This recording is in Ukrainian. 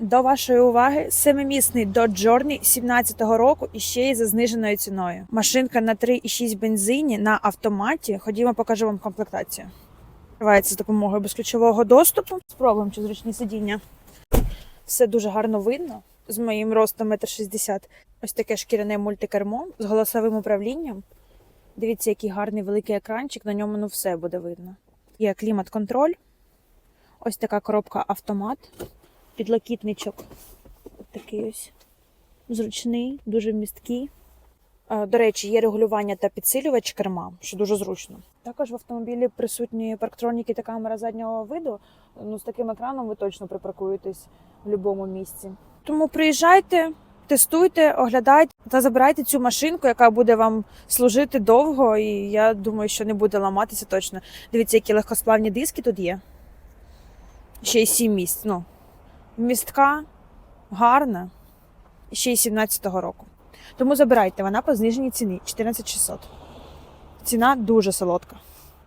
До вашої уваги семимісний Dodge Journey 17-го року і ще й за зниженою ціною. Машинка на 3,6 бензині на автоматі. Ходімо, покажу вам комплектацію. Відкривається з допомогою безключового доступу. Спробуємо чи зручні сидіння. Все дуже гарно видно. З моїм ростом 1,60 м. Ось таке шкіряне мультикермо з голосовим управлінням. Дивіться, який гарний великий екранчик, на ньому ну все буде видно. Є клімат-контроль. Ось така коробка автомат. Підлокітничок. Такий ось зручний, дуже місткий. До речі, є регулювання та підсилювач керма, що дуже зручно. Також в автомобілі присутні парктроніки та камера заднього виду. Ну, з таким екраном ви точно припаркуєтесь в будь-якому місці. Тому приїжджайте, тестуйте, оглядайте та забирайте цю машинку, яка буде вам служити довго, і я думаю, що не буде ламатися точно. Дивіться, які легкосплавні диски тут є. Ще й сім місць. Ну, містка гарна, ще й 17-го року. Тому забирайте, вона по зниженій ціні 14600. Ціна дуже солодка.